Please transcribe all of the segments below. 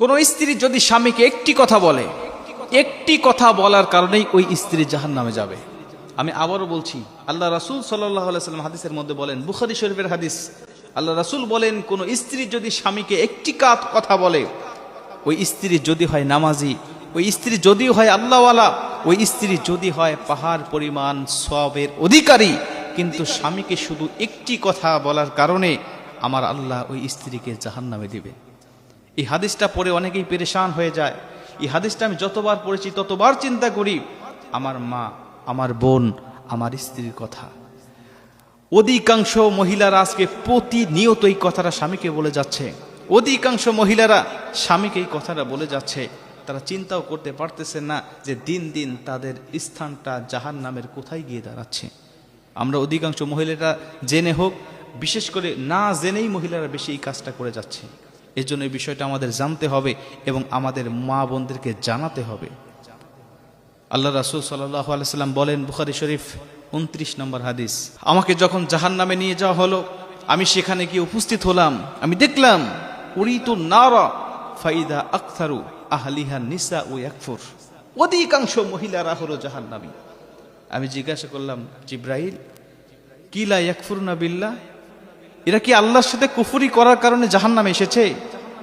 কোন স্ত্রী যদি স্বামীকে একটি কথা বলে, একটি কথা বলার কারণেই ওই স্ত্রী জাহান নামে যাবে। আমি আবারও বলছি, আল্লাহ রাসুল সাল্লাম হাদিসের মধ্যে বলেন, বুখারি শরীফের হাদিস, আল্লাহ রাসুল বলেন, কোন স্ত্রী যদি স্বামীকে একটি কাত কথা বলে, ওই স্ত্রী যদি হয় নামাজি, ওই স্ত্রী যদি হয় আল্লাহওয়ালা, ওই স্ত্রী যদি হয় পাহাড় পরিমাণ সবের অধিকারী, কিন্তু স্বামীকে শুধু একটি কথা বলার কারণে আমার আল্লাহ ওই স্ত্রীকে জাহান নামে দিবে। এই হাদিসটা পড়ে অনেকেই পেরেশান হয়ে যায়। এই হাদিসটা আমি যতবার পড়েছি, ততবার চিন্তা করি, আমার মা, আমার বোন, আমার স্ত্রীর কথা। অধিকাংশ মহিলারা আজকে প্রতিনিয়ত এই কথাটা স্বামীকে বলে যাচ্ছে। অধিকাংশ মহিলারা স্বামীকে এই কথাটা বলে যাচ্ছে। তারা চিন্তাও করতে পারতেছে না যে দিন দিন তাদের স্থানটা জাহান নামের কোথায় গিয়ে দাঁড়াচ্ছে। আমরা অধিকাংশ মহিলারা জেনে হোক, বিশেষ করে না জেনেই মহিলারা বেশি এই কাজটা করে যাচ্ছে। এর জন্য এই বিষয়টা আমাদের জানতে হবে এবং আমাদের মা বোনদেরকে জানাতে হবে। আল্লাহ রাসুল আলাইসাল্লাম বলেন বুখারি শরীফ উনত্রিশ নম্বর হাদিস, আমাকে যখন জাহান নামে নিয়ে যাওয়া হলো, আমি সেখানে গিয়ে উপস্থিত হলাম। আমি দেখলাম উড়িতু নারা ফাইদা আখতারু নিসা ও একফুর অধিকাংশ মহিলারা হলো জাহান নামী আমি জিজ্ঞাসা করলাম জিব্রাহিল কিলা একফুর না বিল্লা এরা কি আল্লাহর সাথে কুফুরি করার কারণে জাহান নামে এসেছে?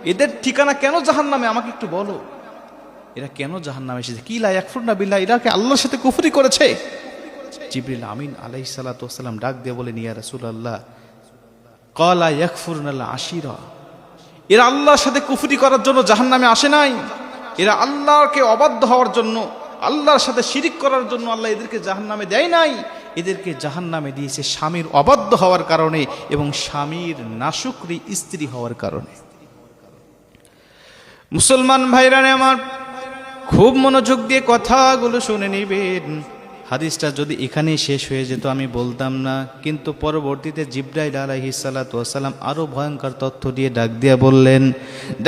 এদের ঠিকানা কেন জাহান নামে আমাকে একটু বলো। এরা কেন জাহান নামে এসেছে? কি লা একফুর না বিল্লাহ? এরা কি আল্লাহর সাথে কুফুরি করেছে? জিবরিল আমিন আলাই সালাতাম ডাক দিয়ে বলে নিয়া রসুল আল্লাহ কলা নাল্লাহ আশিরা। এরা আল্লাহর সাথে কুফরি করার জন্য জাহান নামে আসে নাই। এরা আল্লাহকে অবাধ্য হওয়ার জন্য, আল্লাহর সাথে শিরিক করার জন্য আল্লাহ এদেরকে জাহান নামে দেয় নাই। এদেরকে জাহান নামে দিয়েছে স্বামীর অবাধ্য হওয়ার কারণে এবং স্বামীর নাশুকরি স্ত্রী হওয়ার কারণে। মুসলমান ভাইরানে আমার খুব মনোযোগ দিয়ে কথাগুলো শুনে নেবেন। হাদিসটা যদি এখানেই শেষ হয়ে যেত, আমি বলতাম না, কিন্তু পরবর্তীতে জিব্রাইল আলাইহি সালাম আরও ভয়ঙ্কর তথ্য দিয়ে ডাক দিয়া বললেন,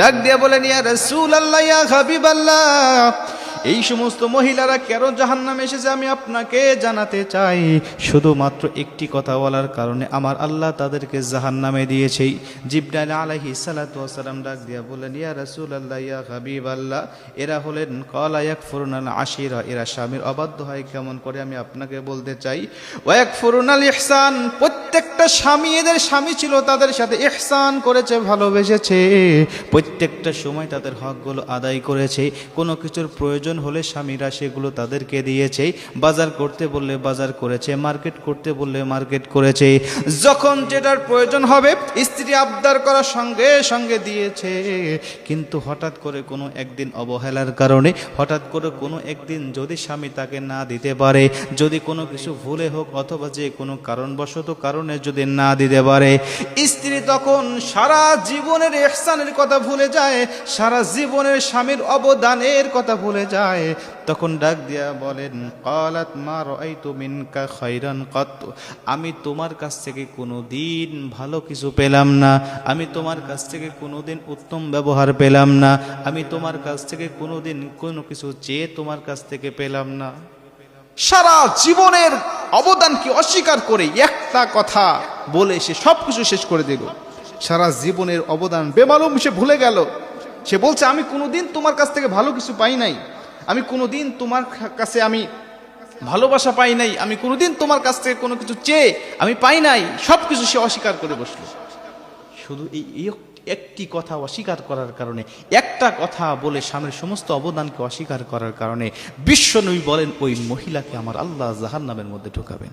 ডাক দিয়া বলেন ইয়া আল্লাহ হাবিব আল্লাহ এই সমস্ত মহিলারা কেন জাহান নামে এসেছে আমি আপনাকে জানাতে চাই। শুধুমাত্র একটি কথা বলার কারণে আমার আল্লাহ তাদেরকে জাহান নামে দিয়েছে। জিব্রাইল আলাইহি সালাম ডাক দিয়া বলেন ইয়া রাসূল আল্লাহ ইয়া হাবিব আল্লাহ এরা হলেন কলা ইয়াকফুরুনাল আশিরা, এরা স্বামীর অবাধ্য হয় কেমন করে আমি আপনাকে বলতে চাই। ওয়াকফুরুনাল ইহসান প্রত্যেকটা স্বামী, এদের স্বামী ছিল তাদের সাথে ইহসান করেছে, ভালোবেসেছে। প্রত্যেকটা সময় তাদের হকগুলো আদায় করেছে। কোনো কিছুর প্রয়োজন হলে স্বামীরা সেগুলো তাদেরকে দিয়েছে। বাজার করতে বললে বাজার করেছে, মার্কেট করতে বললে মার্কেট করেছে। যখন যেটার প্রয়োজন হবে, স্ত্রী আবদার করার সঙ্গে সঙ্গে দিয়েছে। কিন্তু হঠাৎ করে কোনো একদিন অবহেলার কারণে, হঠাৎ করে কোনো একদিন যদি স্বামী তাকে না দিতে পারে, যদি কোনো কিছু ভুলে হোক অথবা যে কোনো কারণবশত কারণে যদি না দিতে পারে, স্ত্রী তখন সারা জীবনের এহসানের কথা ভুলে যায়, সারা জীবনের স্বামীর অবদানের কথা ভুলে যায়। তখন ডাক দিয়া বলেন, কলাত মা রাইতু মিনকা খাইরান কত। আমি তোমার কাছ থেকে কোনো দিন ভালো কিছু পেলাম না। আমি তোমার কাছ থেকে কোনো দিন উত্তম ব্যবহার পেলাম না। আমি তোমার কাছ থেকে কোনো দিন কোনো কিছু চেয়ে তোমার কাছ থেকে পেলাম না। সারা জীবনের অবদানকে অস্বীকার করে একটা কথা বলে সে সব কিছু শেষ করে দিল। সারা জীবনের অবদান বেমালুম, সে ভুলে গেল। সে বলছে, আমি কোনোদিন তোমার কাছ থেকে ভালো কিছু পাই নাই। আমি কোনোদিন তোমার কাছে আমি ভালোবাসা পাই নাই। আমি কোনোদিন তোমার কাছ থেকে কোনো কিছু চেয়ে আমি পাই নাই। সব কিছু সে অস্বীকার করে বসল। শুধু এই এই একটি কথা অস্বীকার করার কারণে, একটা কথা বলে স্বামীর সমস্ত অবদানকে অস্বীকার করার কারণে, বিশ্বনবী বলেন, ওই মহিলাকে আমার আল্লাহ জাহান্নামের মধ্যে ঢোকাবেন।